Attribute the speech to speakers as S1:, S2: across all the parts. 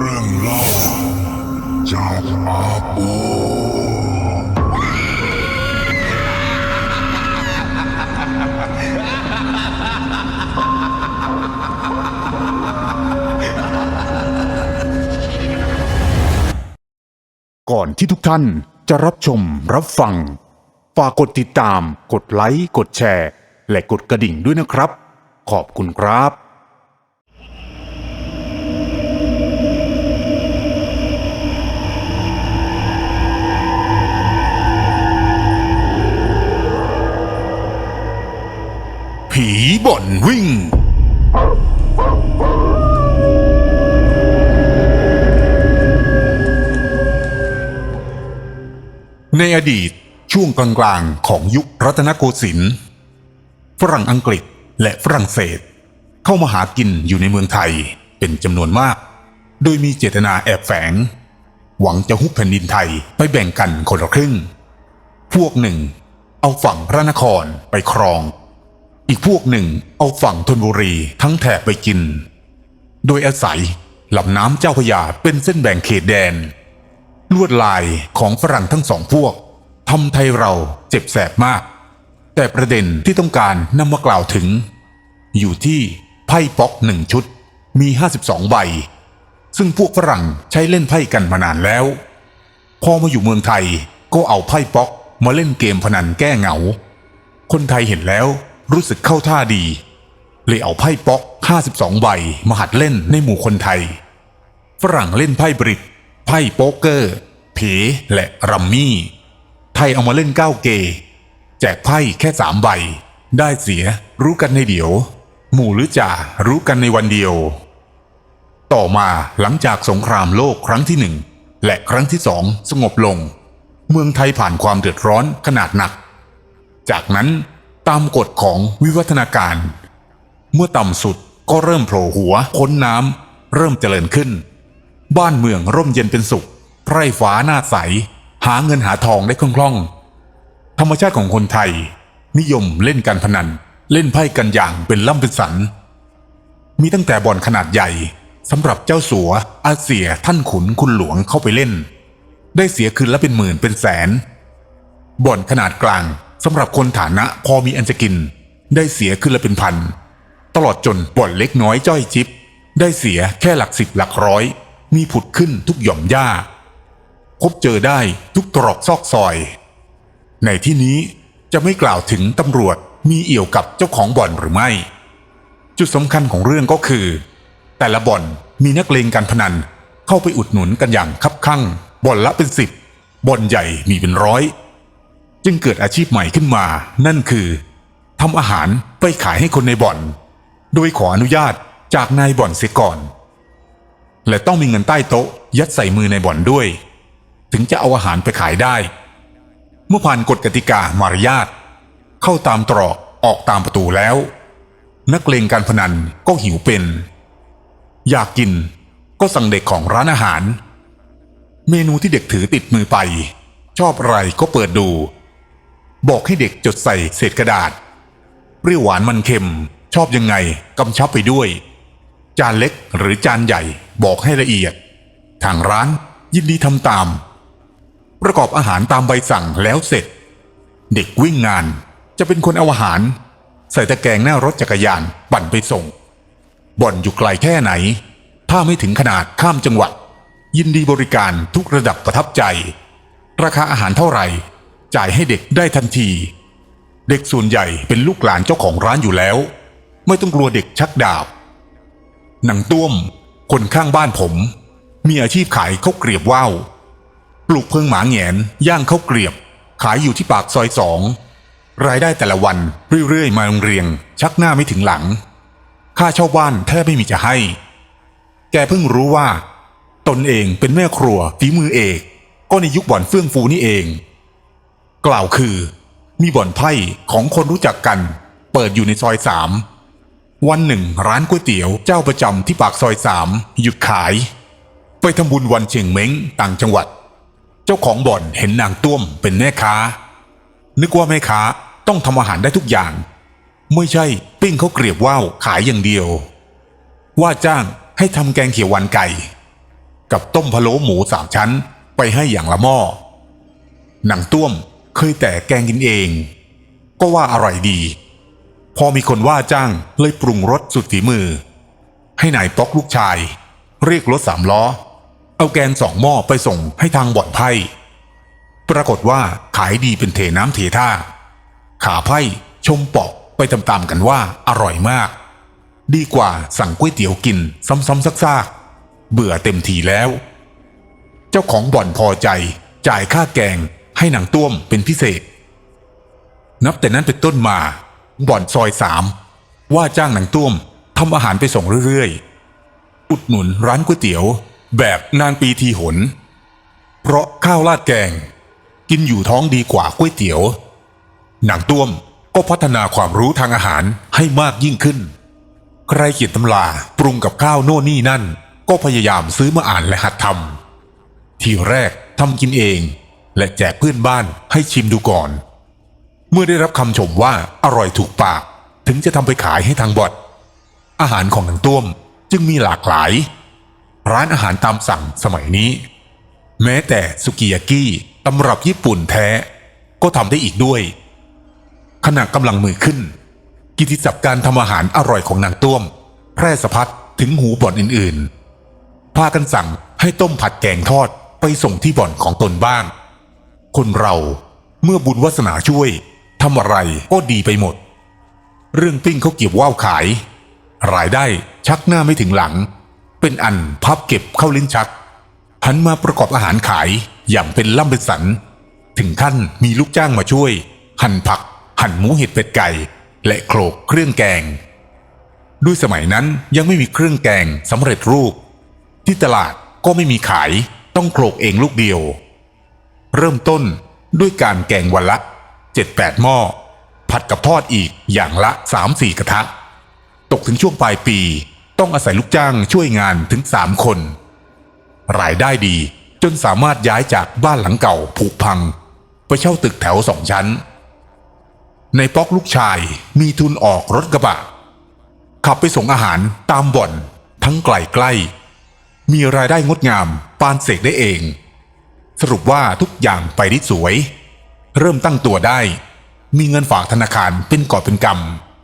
S1: เรื่องเล่าจากอาโป
S2: ก่อนที่ทุกท่านจะรับชมรับฟัง ฝากกดติดตาม กดไลค์ กดแชร์ และกดกระดิ่งด้วยนะครับ ขอบคุณครับ
S1: ดีตช่วงกลางๆของยุครัตนโกสินทร์ฝรั่งอังกฤษและฝรั่งเศส เข้ามาหากินอยู่ในเมืองไทยเป็นจำนวนมาก โดยมีเจตนาแอบแฝง หวังจะฮุบแผ่นดินไทยไปแบ่งกันคนละครึ่ง พวกหนึ่ง เอาฝั่งพระนครไปครอง อีกพวกหนึ่งเอาฝั่งธนบุรีทั้งแถบไปกิน โดยอาศัยลำน้ำเจ้าพยาเป็นเส้นแบ่งเขตแดน ลวดลายของฝรั่งทั้งสองพวก ทำไทยเราเจ็บแสบมาก แต่ประเด็นที่ต้องการนำมากล่าวถึง อยู่ที่ไพ่ป๊อกหนึ่งชุด มี 52 ใบ ซึ่งพวกฝรั่งใช้เล่นไพ่กันมานานแล้ว พอมาอยู่เมืองไทยก็เอาไพ่ป๊อกมาเล่นเกมพนันแก้เหงา คนไทยเห็นแล้วรู้สึกเข้าท่าดี เลยเอาไพ่ป๊อก 52 ใบมาหัดเล่นในหมู่คนไทย ฝรั่งเล่นไพ่บริตไพ่โป๊กเกอร์เพและรัมมี่ ไทยเอามาเล่นก้าวเกยแจกไพ่แค่สามใบ ได้เสียรู้กันในเดี๋ยว หมู่หรือจ่ารู้กันในวันเดียว ต่อมาหลังจากสงครามโลกครั้งที่หนึ่งและครั้งที่สองสงบลง เมืองไทยผ่านความเดือดร้อนขนาดหนัก จากนั้นตามกฎของวิวัฒนาการ เมื่อต่ำสุดก็เริ่มโผล่หัวพ้นน้ำเริ่มเจริญขึ้น บ้านเมืองร่มเย็นเป็นสุข ไพร่ฟ้าหน้าใส หาเงินหาทองได้คล่องๆ ธรรมชาติของคนไทย นิยมเล่นการพนัน เล่นไพ่กันอย่างเป็นล่ำเป็นสัน มีตั้งแต่บ่อนขนาดใหญ่สำหรับเจ้าสัวอาเสียท่านขุนคุณหลวงเข้าไปเล่น ได้เสียคืนละเป็นหมื่นเป็นแสน บ่อนขนาดกลางสำหรับคนฐานะพอมีอันจะกิน ได้เสียคืนละเป็นพัน ตลอดจนบ่อนเล็กน้อยจ้อยจิบได้เสียแค่หลักสิบหลักร้อย มีผุดขึ้นทุกหย่อมหญ้า พบเจอได้ทุกตรอกซอกซอย ในที่นี้จะไม่กล่าวถึงตำรวจมีเอี่ยวกับเจ้าของบ่อนหรือไม่ จุดสำคัญของเรื่องก็คือ แต่ละบ่อนมีนักเลงการพนันเข้าไปอุดหนุนกันอย่างคับคั่งบ่อนละเป็นสิบบ่อนใหญ่มีเป็นร้อย จึงเกิดอาชีพใหม่ขึ้นมา นั่นคือทำอาหารไปขายให้คนในบ่อน โดยขออนุญาตจากนายบ่อนเสียก่อน และต้องมีเงินใต้โต๊ะยัดใส่มือในบ่อนด้วย ถึงจะเอาอาหารไปขายได้ เมื่อผ่านกฎกติกามารยาทเข้าตามตรอกออกตามประตูแล้ว นักเลงการพนันก็หิวเป็น อยากกินก็สั่งเด็กของร้านอาหาร เมนูที่เด็กถือติดมือไป ชอบอะไรก็เปิดดู บอกให้เด็กจดใส่เศษกระดาษเปรี้ยวหวานมันเค็ม ชอบยังไงกำชับไปด้วย จานเล็กหรือจานใหญ่บอกให้ละเอียด ทางร้านยินดีทำตาม ประกอบอาหารตามใบสั่งแล้วเสร็จ เด็กวิ่งงานจะเป็นคนเอาอาหาร ใส่ตะแกรงหน้ารถจักรยานปั่นไปส่ง บ่อนอยู่ไกลแค่ไหน ถ้าไม่ถึงขนาดข้ามจังหวัด ยินดีบริการทุกระดับประทับใจ ราคาอาหารเท่าไหร่ จ่ายให้เด็กได้ทันที เด็กส่วนใหญ่เป็นลูกหลานเจ้าของร้านอยู่แล้ว ไม่ต้องกลัวเด็กชักดาบหนังต้วม คนข้างบ้านผม มีอาชีพขายข้าวเกรียบว่าว ปลูกเพิงหมาแงน ย่างข้าวเกรียบ ขายอยู่ที่ปากซอยสอง รายได้แต่ละวันเรื่อยๆ มาโรงเรียง ชักหน้าไม่ถึงหลัง ค่าเช่าบ้านแทบไม่มีจะให้ แกเพิ่งรู้ว่า ตนเองเป็นแม่ครัวฝีมือเอกก็ในยุคบ่อนเฟื่องฟูนี่เอง กล่าวคือ มีบ่อนไพ่ของคนรู้จักกัน เปิดอยู่ในซอยสามวันหนึ่งร้านก๋วยเตี๋ยวเจ้าประจำที่ปากซอยสามหยุดขาย ไปทำบุญวันเชียงเม้งต่างจังหวัด เจ้าของบ่อนเห็นนางต้วมเป็นแม่ค้า นึกว่าแม่ค้าต้องทำอาหารได้ทุกอย่าง ไม่ใช่ปิ้งเขาเกรียบว่าวขายอย่างเดียว ว่าจ้างให้ทำแกงเขียวหวานไก่ กับต้มพะโล้หมูสามชั้นไปให้อย่างละหม้อหนังต้วมเคยแต่แกงกินเอง ก็ว่าอร่อยดี พอมีคนว่าจ้างเลยปรุงรสสุดฝีมือ ให้นายป๊อกลูกชาย เรียกรถสามล้อ เอาแกงสองหม้อไปส่งให้ทางบ่อนไพ่ปรากฏว่าขายดีเป็นเทน้ำเทท่า ขาไพ่ชมปอกไปตามๆกันว่าอร่อยมาก ดีกว่าสั่งก๋วยเตี๋ยวกินซ้ำๆซากๆ เบื่อเต็มทีแล้ว เจ้าของบ่อนพอใจจ่ายค่าแกงให้หนังต้วมเป็นพิเศษ นับแต่นั้นเป็นต้นมาบ่อนซอยสามว่าจ้างหนังต้วมทำอาหารไปส่งเรื่อยๆ อุดหนุนร้านก๋วยเตี๋ยว แบบนานปีทีหน เพราะข้าวราดแกง กินอยู่ท้องดีกว่าก๋วยเตี๋ยวหนังต้วมก็พัฒนาความรู้ทางอาหารให้มากยิ่งขึ้น ใครเขียนตำราปรุงกับข้าวโน่นนี่นั่น ก็พยายามซื้อมาอ่านและหัดทำทีแรกทำกินเอง และแจกเพื่อนบ้านให้ชิมดูก่อน เมื่อได้รับคำชมว่าอร่อยถูกปาก ถึงจะทำไปขายให้ทางบอดอาหารของหนังต้วมจึงมีหลากหลาย ร้านอาหารตามสั่งสมัยนี้ แม้แต่สุกิยากิตำรับญี่ปุ่นแท้ ก็ทำได้อีกด้วย ขณะกำลังมือขึ้น กิตติศัพท์การทำอาหารอร่อยของนางต้วม แพร่สะพัดถึงหูบ่อนอื่นๆ พากันสั่งให้ต้มผัดแกงทอดไปส่งที่บ่อนของตนบ้าง คนเราเมื่อบุญวาสนาช่วยทำอะไรก็ดีไปหมด เรื่องปิ้งเขาเก็บว่าวขาย รายได้ชักหน้าไม่ถึงหลัง เป็นอันพับเก็บเข้าลิ้นชัก หันมาประกอบอาหารขายอย่างเป็นล่ำเป็นสัน ถึงขั้นมีลูกจ้างมาช่วย หั่นผัก หั่นหมูเห็ดเป็ดไก่ และโขลกเครื่องแกง ด้วยสมัยนั้นยังไม่มีเครื่องแกงสำเร็จรูป ที่ตลาดก็ไม่มีขายต้องโขลกเองลูกเดียว เริ่มต้นด้วยการแกงวันละ7-8หม้อ ผัดกับทอดอีกอย่างละ3-4กระทะ ตกถึงช่วงปลายปี ต้องอาศัยลูกจ้างช่วยงานถึง3คน รายได้ดีจนสามารถย้ายจากบ้านหลังเก่าผุพัง ไปเช่าตึกแถวสองชั้น ในป๊อกลูกชายมีทุนออกรถกระบะ ขับไปส่งอาหารตามบ่อนทั้งไกลใกล้ มีรายได้งดงามปานเสกได้เอง สรุปว่าทุกอย่างไปได้สวย เริ่มตั้งตัวได้ มีเงินฝากธนาคารเป็นกอบเป็นก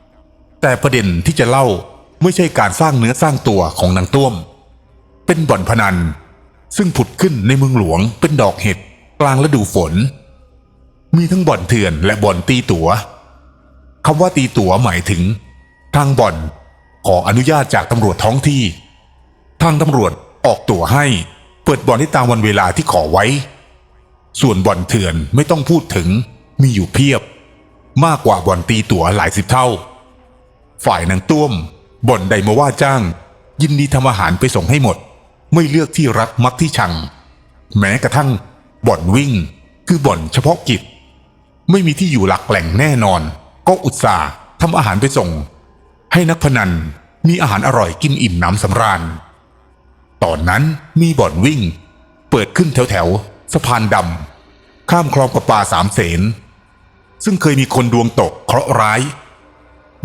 S1: ำแต่ประเด็นที่จะเล่า ไม่ใช่การสร้างเนื้อสร้างตัวของนางต้วม เป็นบ่อนพนัน ซึ่งผุดขึ้นในเมืองหลวงเป็นดอกเห็ดกลางฤดูฝน มีทั้งบ่อนเถื่อนและบ่อนตีตัว๋วคำว่าตีตั๋วหมายถึง ทางบ่อนขออนุญาตจากตำรวจท้องที่ ทางตำรวจออกตั๋วให้ เปิดบ่อนได้ตามวันเวลาที่ขอไว้ ส่วนบ่อนเถื่อนไม่ต้องพูดถึงมีอยู่เพียบ มากกว่าบ่อนตีตั๋วหลายสิบเท่า ฝ่ายนางต้วม บ่อนใดมาว่าจ้าง ยินดีทำอาหารไปส่งให้หมด ไม่เลือกที่รักมักที่ชัง แม้กระทั่ง บ่อนวิ่ง คือบ่อนเฉพาะกิจ ไม่มีที่อยู่หลักแหล่งแน่นอน ก็อุตส่าห์ทำอาหารไปส่ง ให้นักพนันมีอาหารอร่อยกินอิ่มน้ำสำราญ ตอนนั้นมีบ่อนวิ่ง เปิดขึ้นแถวแถวๆสะพานดำข้ามคลองประปาสามเสนซึ่งเคยมีคนดวงตกเคราะห์ร้าย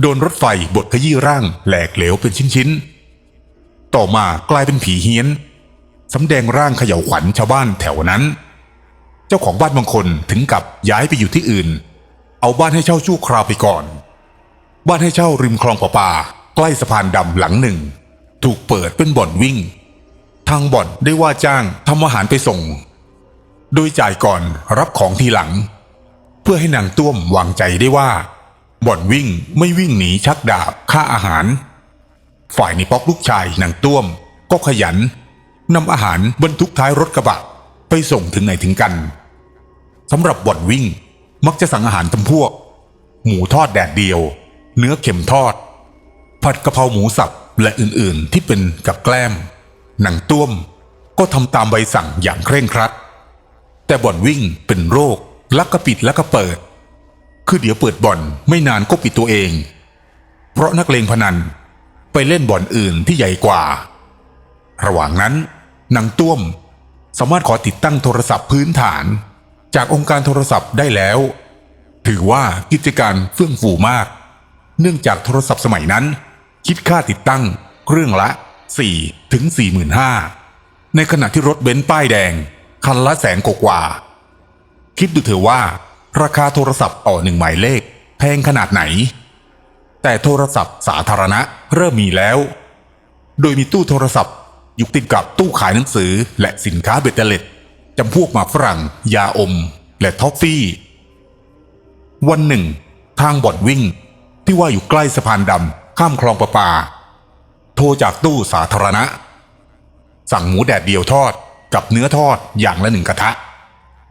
S1: โดนรถไฟบดขยี้ร่างแหลกเหลวเป็นชิ้นๆ ต่อมากลายเป็นผีเฮี้ยนสำแดงร่างเขย่าขวัญชาวบ้านแถวนั้น เจ้าของบ้านบางคนถึงกับย้ายไปอยู่ที่อื่น เอาบ้านให้เช่าชั่วคราวไปก่อน บ้านให้เช่าริมคลองประปา ใกล้สะพานดำหลังหนึ่ง ถูกเปิดเป็นบ่อนวิ่ง ทางบ่อนได้ว่าจ้างทำอาหารไปส่ง โดยจ่ายก่อนรับของทีหลัง เพื่อให้นางต้วมวางใจได้ว่า บ่อนวิ่งไม่วิ่งหนีชักดาบค่าอาหาร ฝ่ายในป๊อกลูกชายนางต้วม ก็ขยันนำอาหารบรรทุกท้ายรถกระบะ ไปส่งถึงไหนถึงกันสำหรับบ่อนวิ่งมักจะสั่งอาหารจำพวก หมูทอดแดดเดียว เนื้อเข็มทอด ผัดกะเพราหมูสับและอื่นๆที่เป็นกับแกล้มหนังต้วม ก็ทำตามใบสั่งอย่างเคร่งครัด แต่บ่อนวิ่งเป็นโรคลักกระปิดลักกระเปิด คือเดี๋ยวเปิดบ่อนไม่นานก็ปิดตัวเอง เพราะนักเลงพนันไปเล่นบ่อนอื่นที่ใหญ่กว่า ระหว่างนั้นนางต้วม สามารถขอติดตั้งโทรศัพท์พื้นฐาน จากองค์การโทรศัพท์ได้แล้ว ถือว่ากิจการเฟื่องฟูมาก เนื่องจากโทรศัพท์สมัยนั้น คิดค่าติดตั้งเครื่องละ 4 ถึง 45,000ในขณะที่รถเบนซ์ป้ายแดง คันละแสนกว่า คิดดูเถอะว่า ราคาโทรศัพท์ต่อหนึ่งหมายเลข แพงขนาดไหน แต่โทรศัพท์สาธารณะเริ่มมีแล้ว โดยมีตู้โทรศัพท์ อยู่ติดกับตู้ขายหนังสือ และสินค้าเบเตอร์เล็ตจำพวกหมากฝรั่ง ยาอม และท็อฟฟี่ วันหนึ่ง ทางบ่อนวิ่ง ที่ว่าอยู่ใกล้สะพานดำข้ามคลองประปา โทรจากตู้สาธารณะ สั่งหมูแดดเดียวทอดกับเนื้อทอดอย่างละหนึ่งกระทะ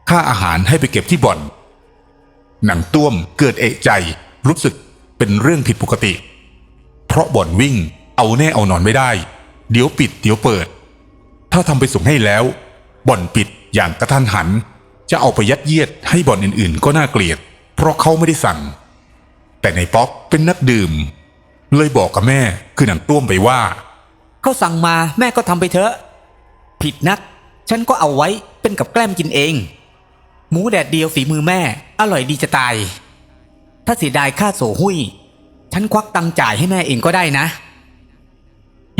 S1: ค่าอาหารให้ไปเก็บที่บ่อน หนังต้วมเกิดเอะใจ รู้สึกเป็นเรื่องผิดปกติ เพราะบ่อนวิ่งเอาแน่เอานอนไม่ได้ เดี๋ยวปิดเดี๋ยวเปิด ถ้าทำไปส่งให้แล้ว บ่อนปิดอย่างกระทันหัน จะเอาไปยัดเยียดให้บ่อนอื่นๆ ก็น่าเกลียด เพราะเขาไม่ได้สั่ง แต่ในป๊อกเป็นนักดื่ม เลยบอกกับแม่คือหนังต้วมไปว่า
S3: เขาสั่งมาแม่ก็ทำไปเถอะ ผิดนัก ฉันก็เอาไว้เป็นกับแกล้มกินเอง หมูแดดเดียวฝีมือแม่ อร่อยดีจะตาย ถ้าเสียดายค่าโสหุยฉันควักตังจ่ายให้แม่เองก็ได้นะ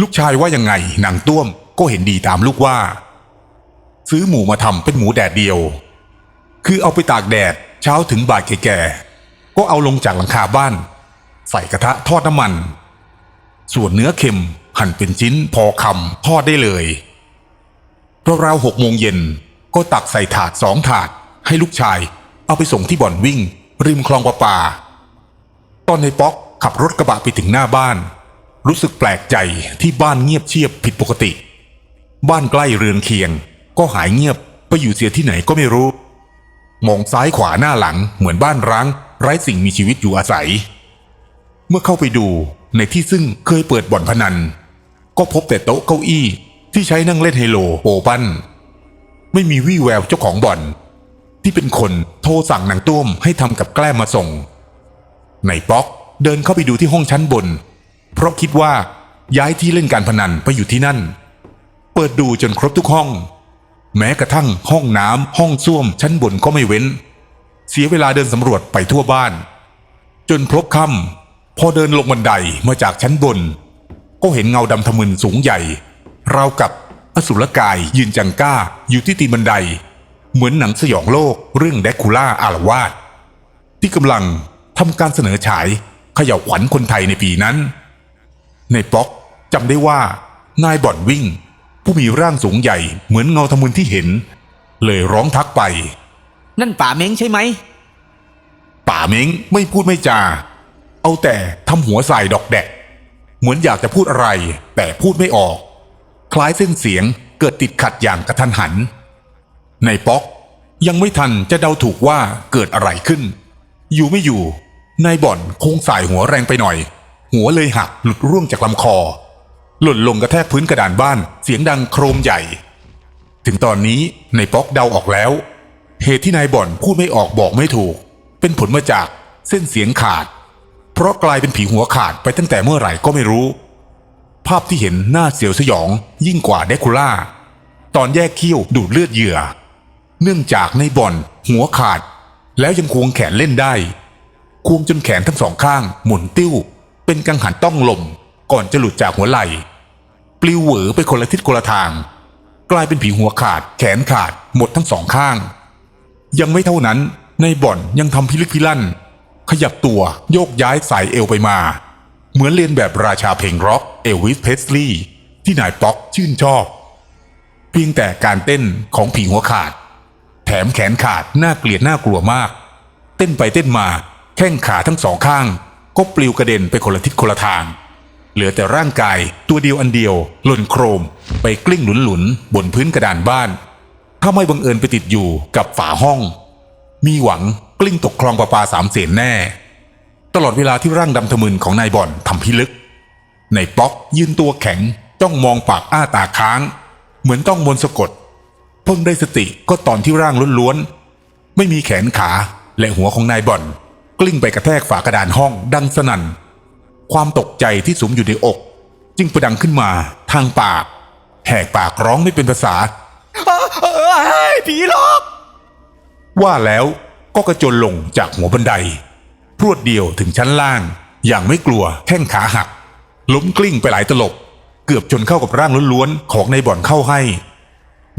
S1: ลูกชายว่ายังไงนางต้วมก็เห็นดีตามลูกว่า ซื้อหมูมาทำเป็นหมูแดดเดียว คือเอาไปตากแดดเช้าถึงบ่ายแก่ๆก็เอาลงจากหลังคาบ้าน ใส่กระทะทอดน้ำมัน ส่วนเนื้อเค็มหั่นเป็นชิ้นพอคำทอดได้เลยราวๆหกโมงเย็นก็ตักใส่ถาดสองถาด ให้ลูกชาย เอาไปส่งที่บ่อนวิ่ง ริมคลองประปา ตอนในป๊อกขับรถกระบะไปถึงหน้าบ้าน รู้สึกแปลกใจที่บ้านเงียบเชียบผิดปกติ บ้านใกล้เรือนเคียง ก็หายเงียบไปอยู่เสียที่ไหนก็ไม่รู้ มองซ้ายขวาหน้าหลังเหมือนบ้านร้าง ไร้สิ่งมีชีวิตอยู่อาศัย เมื่อเข้าไปดูในที่ซึ่งเคยเปิดบ่อนพนัน ก็พบแต่โต๊ะเก้าอี้ที่ใช้นั่งเล่นไฮโลโปปั้น ไม่มีวี่แววเจ้าของบ่อน ที่เป็นคนโทรสั่งนางต้มให้ทำกับแกล้มมาส่ง ในป๊อกเดินเข้าไปดูที่ห้องชั้นบน เพราะคิดว่าย้ายที่เล่นการพนันไปอยู่ที่นั่น เปิดดูจนครบทุกห้อง แม้กระทั่งห้องน้ำห้องส้วมชั้นบนก็ไม่เว้น เสียเวลาเดินสำรวจไปทั่วบ้าน จนพลบค่ำพอเดินลงบันไดมาจากชั้นบน ก็เห็นเงาดำทะมึนสูงใหญ่ราวกับอสุรกายยืนจังก้าอยู่ที่ตีนบันได เหมือนหนังสยองโลกเรื่องแดกคูล่าอารวาสที่กำลังทำการเสนอฉายเขย่าวขวัญคนไทยในปีนั้น ในป๊อกจำได้ว่านายบ่อนวิ่ง ผู้มีร่างสูงใหญ่เหมือนเงาทะมึนที่เห็น เลยร้องทักไป
S3: นั่นป่าเม้งใช่ไหม
S1: ป่าเม้งไม่พูดไม่จา เอาแต่ทำหัวใส่ดอกแดก เหมือนอยากจะพูดอะไร แต่พูดไม่ออก คล้ายเส้นเสียงเกิดติดขัดอย่างกระทันหัน ในป๊อกยังไม่ทันจะเดาถูกว่าเกิดอะไรขึ้น อยู่ไม่อยู่ นายบ่อนคงสายหัวแรงไปหน่อย หัวเลยหักหลุดร่วงจากลำคอ หล่นลงกระแทกพื้นกระดานบ้านเสียงดังโครมใหญ่ ถึงตอนนี้ในป๊อกเดาออกแล้ว เหตุที่นายบ่อนพูดไม่ออกบอกไม่ถูก เป็นผลมาจากเส้นเสียงขาด เพราะกลายเป็นผีหัวขาดไปตั้งแต่เมื่อไหร่ก็ไม่รู้ ภาพที่เห็นน่าเสียวสยองยิ่งกว่าเดคูล่าตอนแยกเขี้ยวดูดเลือดเหยื่อ เนื่องจากในบ่อน หัวขาด แล้วยังควงแขนเล่นได้ ควงจนแขนทั้งสองข้างหมุนติ้ว เป็นกังหันต้องลม ก่อนจะหลุดจากหัวไหล่ปลิวเหวอไปคนละทิศคนละทาง กลายเป็นผีหัวขาด แขนขาด หมดทั้งสองข้าง ยังไม่เท่านั้นในบ่อนยังทำพิลึกพิลั่น ขยับตัวโยกย้ายสายเอวไปมา เหมือนเรียนแบบราชาเพลงร็อกเอลวิสเพสลีย์ที่นายป๊อกชื่นชอบ เพียงแต่การเต้นของผีหัวขาด แถมแขนขาดน่าเกลียดน่ากลัวมาก เต้นไปเต้นมาแข้งขาทั้งสองข้าง ก็ปลิวกระเด็นไปคนละทิศคนละทาง เหลือแต่ร่างกายตัวเดียวอันเดียว หล่นโครม ไปกลิ้งหลุนๆบนพื้นกระดานบ้าน ถ้าไม่บังเอิญไปติดอยู่กับฝาห้อง มีหวังกลิ้งตกคลองประปาสามเสนแน่ ตลอดเวลาที่ร่างดำทะมึนของนายบอนทำพิลึกในป๊อกยืนตัวแข็งจ้องมองปากอ้าตาค้าง เหมือนต้องมนสะกด เพิ่งได้สติก็ตอนที่ร่างล้วนๆ ไม่มีแขนขาและหัวของนายบอน กลิ้งไปกระแทกฝากระดานห้องดังสนั่น ความตกใจที่สุมอยู่ในอก จึงประดังขึ้นมาทางปาก แหกปากร้องไม่เป็นภาษา
S3: ผีหลอก
S1: ว่าแล้วก็กระโจนลงจากหัวบันได พรวดเดียวถึงชั้นล่าง อย่างไม่กลัวแข้งขาหัก ล้มกลิ้งไปหลายตลบ เกือบชนเข้ากับร่างล้วนๆของในบ่อนเข้าให้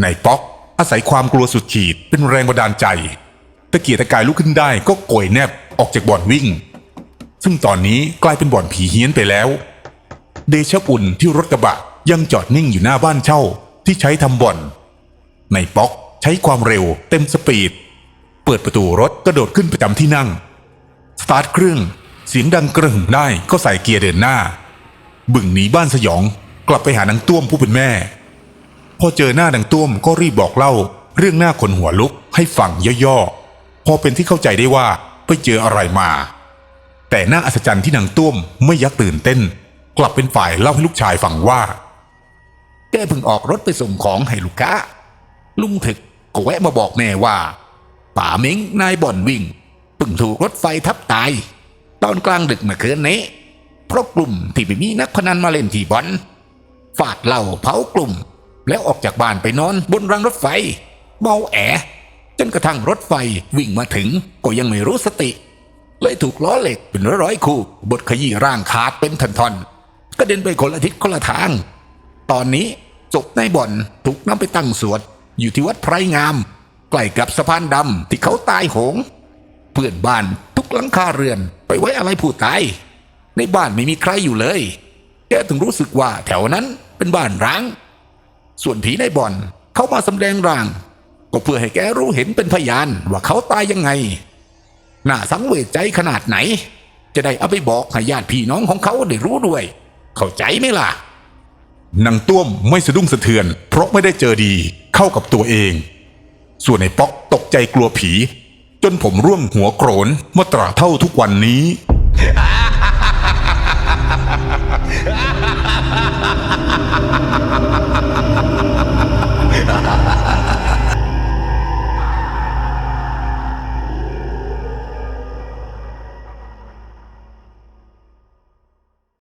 S1: นายป๊อก อาศัยความกลัวสุดขีดเป็นแรงบันดาลใจตะเกียกตะกายลุกขึ้นได้ก็โกยแนบออกจากบ่อนวิ่ง ซึ่งตอนนี้กลายเป็นบ่อนผีเฮี้ยนไปแล้ว เดชะอุ่นที่รถกระบะยังจอดนิ่งอยู่หน้าบ้านเช่าที่ใช้ทำบ่อนนายป๊อกใช้ความเร็วเต็มสปีด เปิดประตูรถกระโดดขึ้นประจำที่นั่ง สตาร์ทเครื่องเสียงดังกระหึ่มได้ก็ใส่เกียร์เดินหน้า บึ่งหนีบ้านสยองกลับไปหานางต้วมผู้เป็นแม่ พอเจอหน้านางตุ้มก็รีบบอกเล่า เรื่องหน้าขนหัวลุกให้ฟังย่อๆ พอเป็นที่เข้าใจได้ว่าไปเจออะไรมา แต่หน่าอัศจรรย์ที่นางตุ้มไม่ยักตื่นเต้น กลับเป็นฝ่ายเล่าให้ลูกชายฟังว่า
S4: แกเพิ่งออกรถไปส่งของให้ลูกค้าลุงถึกก็แวะมาบอกแม่ว่า ป่าเม้งนายบ่อนวิ่งเพิ่งถูกรถไฟทับตาย ตอนกลางดึกเมื่อคืนนี้เพราะกลุ่มที่ไปมีนักพนันมาเล่นที่บ่อน ฟาดเหล้าเผากลุ่ม แล้วออกจากบ้านไปนอนบนรางรถไฟ เมาแอ จนกระทั่งรถไฟวิ่งมาถึงก็ยังไม่รู้สติ เลยถูกล้อเหล็กเป็นร้อยๆคู่บดขยี้ร่างขาดเป็นท่อนๆกระเด็นไปคนละทิศคนละทาง ตอนนี้ศพนายบ่อนถูกนำไปตั้งสวด อยู่ที่วัดไพรงาม ใกล้กับสะพานดำที่เขาตายโหง เพื่อนบ้านทุกหลังคาเรือนไปไว้อะไรผู้ตาย ในบ้านไม่มีใครอยู่เลยแกถึงรู้สึกว่าแถวนั้นเป็นบ้านร้าง ส่วนผีในบ่อน เขามาสำแดงร่าง ก็เพื่อให้แกรู้เห็นเป็นพยานว่าเขาตายยังไง น่าสังเวชใจขนาดไหน จะได้เอาไปบอกให้ญาติพี่น้องของเขาได้รู้ด้วย เข้าใจไหมล่ะ
S1: นางต้วมไม่สะดุ้งสะเทือน เพราะไม่ได้เจอดีเข้ากับตัวเอง ส่วนไอ้ป๊อกตกใจกลัวผี จนผมร่วงหัวโกรนเมื่อตราเท่าทุกวันนี้